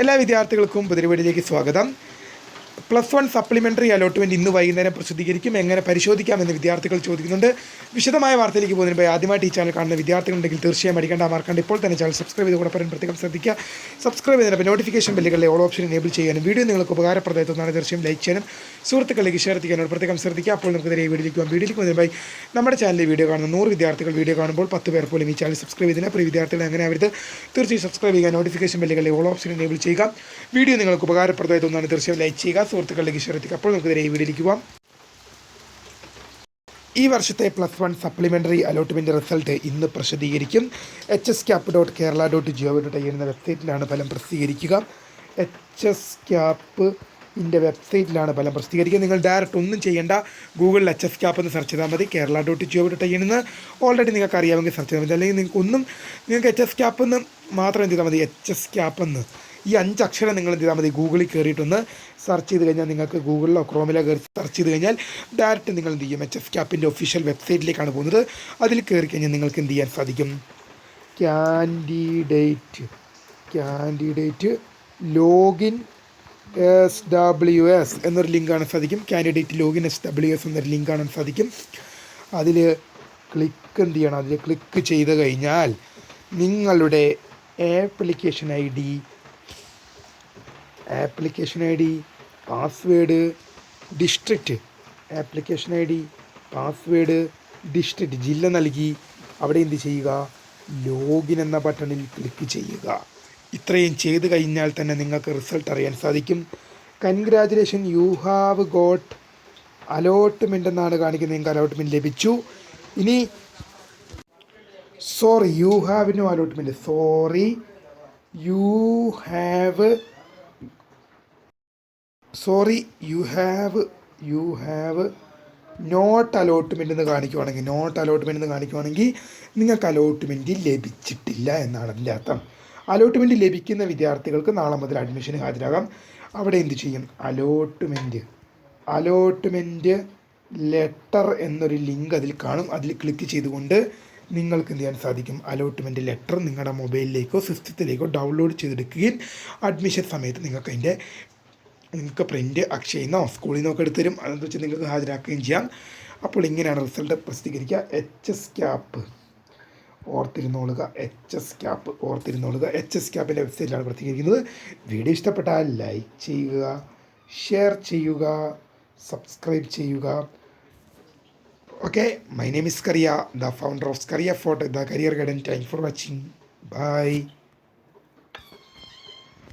എല്ലാ വിദ്യാർത്ഥികൾക്കും പുതിരവീടിലേക്ക് സ്വാഗതം. പ്ലസ് വൺ സപ്ലിമെന്ററി അലോട്ട്മെന്റ് ഇന്ന് വൈകുന്നേരം പ്രസിദ്ധീകരിക്കും. എങ്ങനെ പരിശോധിക്കാമെന്ന് വിദ്യാർത്ഥികൾ ചോദിക്കുന്നുണ്ട്. വിശദമായ വാർത്തയിലേക്ക് പോകുന്നതിന് പോയി ആദ്യമായിട്ട് ഈ ചാനൽ കാണുന്ന വിദ്യാർത്ഥികളുണ്ടെങ്കിൽ തീർച്ചയായും അടിക്കേണ്ട മാർക്കാണ്ട് ഇപ്പോൾ തന്നെ ചാനൽ സബ്സ്ക്രൈബ് ചെയ്ത് കൂടെ പറയാൻ പ്രത്യേകം ശ്രദ്ധിക്കുക. സബ്സ്ക്രൈബ് ചെയ്തതിനപ്പോൾ നോട്ടിഫിക്കേഷൻ ബില്ലുകളിലെ ഓൾ ഓപ്ഷൻ എനേബിൾ ചെയ്യാനും വീഡിയോ നിങ്ങൾക്ക് ഉപകാരപ്രദമായിട്ടുള്ളതാണ് തീർച്ചയായും ലൈക്ക് ചെയ്യാനും സുഹൃത്തുക്കളിലേക്ക് ഷെയർ ചെയ്യാനോട് പ്രത്യേകം ശ്രദ്ധിക്കുക. അപ്പോൾ നമുക്ക് നേരെ വീഡിയോയിലേക്ക് പോകാം. വീഡിയോയിലേക്ക് പോകുന്നതിനായി നമ്മുടെ ചാനലിൽ വീഡിയോ കാണുന്ന നൂറ് വിദ്യാർത്ഥികൾ വീഡിയോ കാണുമ്പോൾ പത്ത് പേർ പോലും ഈ ചാനൽ സബ്സ്ക്രൈബ് ചെയ്തില്ല പ്രിയ വിദ്യാർത്ഥികൾ അങ്ങനെ അവരുത് തീർച്ചയായും സബ്സ്ക്രൈബ് ചെയ്യുക നോട്ടിഫിക്കേഷൻ ബില്ലുകളിലെ ഓൾ ഓപ്ഷൻ എനേബിൾ ചെയ്യുക. വീഡിയോ നിങ്ങൾക്ക് ഉപകാരപ്രദമായി തീർച്ചയായും ലൈക്ക് ചെയ്യുക. സുഹൃത്തുക്കളിലേക്ക് ശ്രദ്ധിക്കുക അപ്പോൾ നമുക്ക് നേരെ ഈ ഈ വർഷത്തെ plus one supplementary allotment result ഇന്ന് പ്രസിദ്ധീകരിക്കും. H S cap dot Kerala dot G O dot I വെബ്സൈറ്റിലാണ് ഫലം പ്രസിദ്ധീകരിക്കുക. എച്ച് എസ് ക്യാപ്പ് ഇന്റെ വെബ്സൈറ്റിലാണ് ഫലം പ്രസിദ്ധീകരിക്കുക നിങ്ങൾ ഡയറക്റ്റ് ഒന്നും ചെയ്യേണ്ട ഗൂഗിളിൽ എച്ച് എസ് ക്യാപ്പ് എന്ന് സെർച്ച് ചെയ്താൽ മതി. Kerala dot G O dot I already നിങ്ങൾക്ക് അറിയാമെങ്കിൽ സെർച്ച് ചെയ്താൽ മതി. അല്ലെങ്കിൽ നിങ്ങൾക്ക് ഒന്നും നിങ്ങൾക്ക് എച്ച് എസ് ക്യാപ്പ് എന്ന് മാത്രം എന്ത് ചെയ്താൽ മതി. എച്ച് എസ് ക്യാപ്പ് എന്ന് ഈ അഞ്ച് അക്ഷരം നിങ്ങൾ എന്ത് ചെയ്താൽ മതി. ഗൂഗിളിൽ കയറിയിട്ടൊന്ന് സെർച്ച് ചെയ്ത് കഴിഞ്ഞാൽ നിങ്ങൾക്ക് ഗൂഗിളിലോ ക്രോമിലോ കയറി സെർച്ച് ചെയ്ത് കഴിഞ്ഞാൽ ഡയറക്റ്റ് നിങ്ങൾ എന്ത് ചെയ്യും? എച്ച് എസ് ക്യാപ്പിന്റെ ഒഫീഷ്യൽ വെബ്സൈറ്റിലേക്കാണ് പോകുന്നത്. അതിൽ കയറി കഴിഞ്ഞാൽ നിങ്ങൾക്ക് എന്ത് ചെയ്യാൻ സാധിക്കും? Candidate candidate login S W S എന്നൊരു ലിങ്ക് കാണാൻ സാധിക്കും. Candidate login S W S എന്നൊരു ലിങ്ക് കാണാൻ സാധിക്കും. അതിൽ ക്ലിക്ക് എന്ത് ചെയ്യണം? അതിൽ ക്ലിക്ക് ചെയ്ത് കഴിഞ്ഞാൽ നിങ്ങളുടെ application I D application I D password district application I D password district ജില്ല നൽകി അവിടെ എന്ത് ചെയ്യുക? ലോഗിൻ എന്ന ബട്ടണിൽ ക്ലിക്ക് ചെയ്യുക. ഇത്രയും ചെയ്ത് കഴിഞ്ഞാൽ തന്നെ നിങ്ങൾക്ക് റിസൾട്ട് അറിയാൻ സാധിക്കും. Congratulation you have got allotment എന്നാണ് കാണിക്കുന്നത്. നിങ്ങൾക്ക് അലോട്ട്മെന്റ് ലഭിച്ചു. ഇനി sorry you have no allotment sorry you have sorry you have you have not allotment എന്ന് കാണിക്കുവാണെങ്കിൽ നോട്ട് അലോട്ട്മെന്റ് എന്ന് കാണിക്കുവാണെങ്കിൽ നിങ്ങൾക്ക് അലോട്ട്മെന്റ് ലഭിച്ചിട്ടില്ല എന്നാണ് അതിന്റെ അർത്ഥം. അലോട്ട്മെന്റ് ലഭിക്കുന്ന വിദ്യാർത്ഥികൾക്ക് നാളെ മുതൽ അഡ്മിഷന് ഹാജരാകാം. അവിടെ എന്ത് ചെയ്യും? അലോട്ട്മെന്റ് അലോട്ട്മെന്റ് ലെറ്റർ എന്നൊരു ലിങ്ക് അതിൽ കാണും. അതിൽ ക്ലിക്ക് ചെയ്തുകൊണ്ട് നിങ്ങൾക്ക് എന്ത് ചെയ്യാൻ സാധിക്കും? അലോട്ട്മെന്റ് ലെറ്റർ നിങ്ങളുടെ മൊബൈലിലേക്കോ സിസ്റ്റത്തിലേക്കോ ഡൗൺലോഡ് ചെയ്തെടുക്കുകയും അഡ്മിഷൻ സമയത്ത് നിങ്ങൾക്ക് അതിന്റെ നിങ്ങൾക്ക് പ്രിന്റ് അക്ഷയിൽ നിന്നോ സ്കൂളിൽ നിന്നൊക്കെ എടുത്ത് അതെന്ന് വെച്ചാൽ നിങ്ങൾക്ക് ഹാജരാക്കുകയും ചെയ്യാം. അപ്പോൾ ഇങ്ങനെയാണ് result പ്രസിദ്ധീകരിക്കുക. H S cap. ഓർത്തിരുന്നോളുക. H S cap ഓർത്തിരുന്നോളുക. എച്ച് എസ് ക്യാപ്പിന്റെ വെബ്സൈറ്റിലാണ് പ്രസിദ്ധീകരിക്കുന്നത് വീഡിയോ ഇഷ്ടപ്പെട്ടാൽ ലൈക്ക് ചെയ്യുക ഷെയർ ചെയ്യുക സബ്സ്ക്രൈബ് ചെയ്യുക. Okay my name is Kariya the founder of Kariya photo the career guidance thank for watching bye